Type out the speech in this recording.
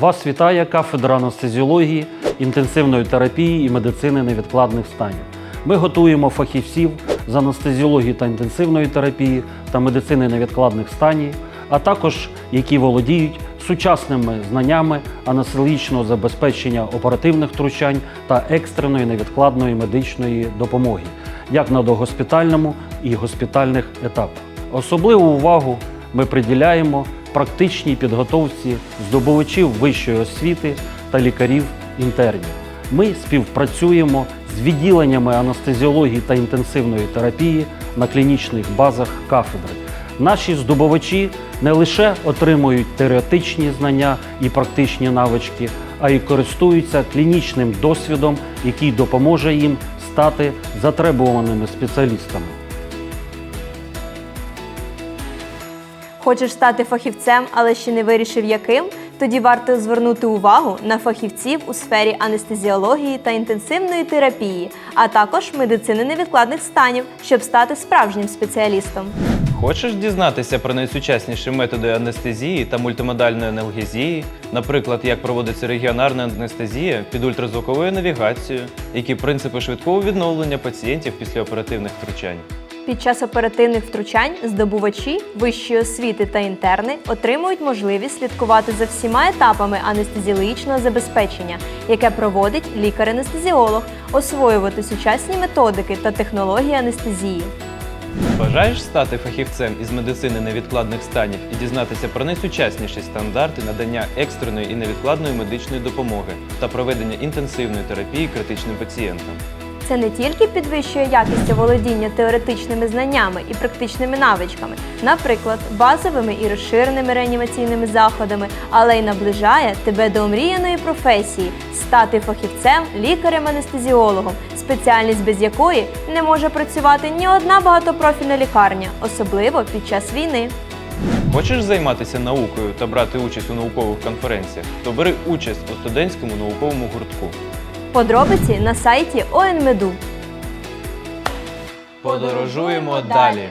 Вас вітає кафедра анестезіології, інтенсивної терапії і медицини невідкладних станів. Ми готуємо фахівців з анестезіології та інтенсивної терапії та медицини невідкладних станів, а також які володіють сучасними знаннями анестезіологічного забезпечення оперативних втручань та екстреної невідкладної медичної допомоги, як на догоспітальному і госпітальних етапах. Особливу увагу ми приділяємо практичній підготовці здобувачів вищої освіти та лікарів-інтернів. Ми співпрацюємо з відділеннями анестезіології та інтенсивної терапії на клінічних базах кафедри. Наші здобувачі не лише отримують теоретичні знання і практичні навички, а й користуються клінічним досвідом, який допоможе їм стати затребуваними спеціалістами. Хочеш стати фахівцем, але ще не вирішив яким? Тоді варто звернути увагу на фахівців у сфері анестезіології та інтенсивної терапії, а також медицини невідкладних станів, щоб стати справжнім спеціалістом. Хочеш дізнатися про найсучасніші методи анестезії та мультимодальної аналгезії, наприклад, як проводиться регіонарна анестезія під ультразвуковою навігацією, які принципи швидкого відновлення пацієнтів після оперативних втручань? Під час оперативних втручань здобувачі вищої освіти та інтерни отримують можливість слідкувати за всіма етапами анестезіологічного забезпечення, яке проводить лікар-анестезіолог, освоювати сучасні методики та технології анестезії. Бажаєш стати фахівцем із медицини невідкладних станів і дізнатися про найсучасніші стандарти надання екстреної і невідкладної медичної допомоги та проведення інтенсивної терапії критичним пацієнтам? Це не тільки підвищує якість володіння теоретичними знаннями і практичними навичками, наприклад, базовими і розширеними реанімаційними заходами, але й наближає тебе до омріяної професії стати фахівцем, лікарем-анестезіологом, спеціальність без якої не може працювати ні одна багатопрофільна лікарня, особливо під час війни. Хочеш займатися наукою та брати участь у наукових конференціях? То бери участь у студентському науковому гуртку. Подробиці на сайті ОНМЕДУ. Подорожуємо далі.